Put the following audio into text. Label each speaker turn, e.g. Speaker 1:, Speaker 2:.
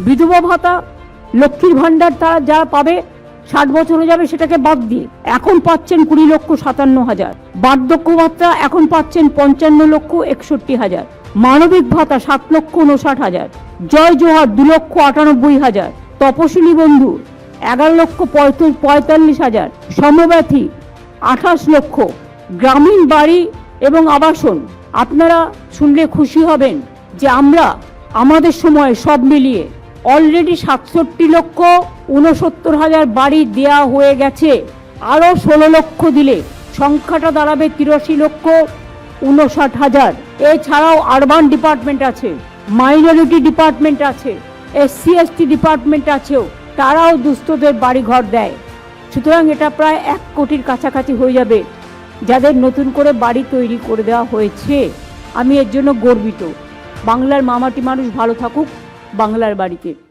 Speaker 1: বিধবা ভাতা, লক্ষ্মীর ভাণ্ডার তারা যারা পাবে, ষাট বছর হয়ে যাবে সেটাকে বাদ দিয়ে। এখন পাচ্ছেন কুড়ি লক্ষ সাতান্ন হাজার। বার্ধক্য ভাতা এখন পাচ্ছেন পঞ্চান্ন লক্ষ একষট্টি হাজার। মানবিক ভাতা সাত লক্ষ উনষাট হাজার। জয় জোহার দু লক্ষ আটানব্বই হাজার। তপশিলি বন্ধু এগারো লক্ষ পঁয়ত- পঁয়তাল্লিশ হাজার। সমব্যথী আঠাশ লক্ষ। গ্রামীণ বাড়ি এবং আবাসন। আপনারা শুনলে খুশি হবেন যে আমরা আমাদের সময় সব মিলিয়ে অলরেডি সাতষট্টি লক্ষ উনসত্তর হাজার বাড়ি দেয়া হয়ে গেছে। আরও ষোলো লক্ষ দিলে সংখ্যাটা দাঁড়াবে তিরাশি লক্ষ উনষাট হাজার। এছাড়াও আরবান ডিপার্টমেন্ট আছে মাইনরিটি ডিপার্টমেন্ট আছে এসসি এসটি ডিপার্টমেন্ট আছেও, তারাও দুস্থদের বাড়ি ঘর দেয়। সুতরাং এটা প্রায় এক কোটির কাছাকাছি হয়ে যাবে, যাদের নতুন করে বাড়ি তৈরি করে দেওয়া হয়েছে। আমি এর জন্য গর্বিত। বাংলার মামাটি মানুষ ভালো থাকুক। বাংলার বাড়িতে।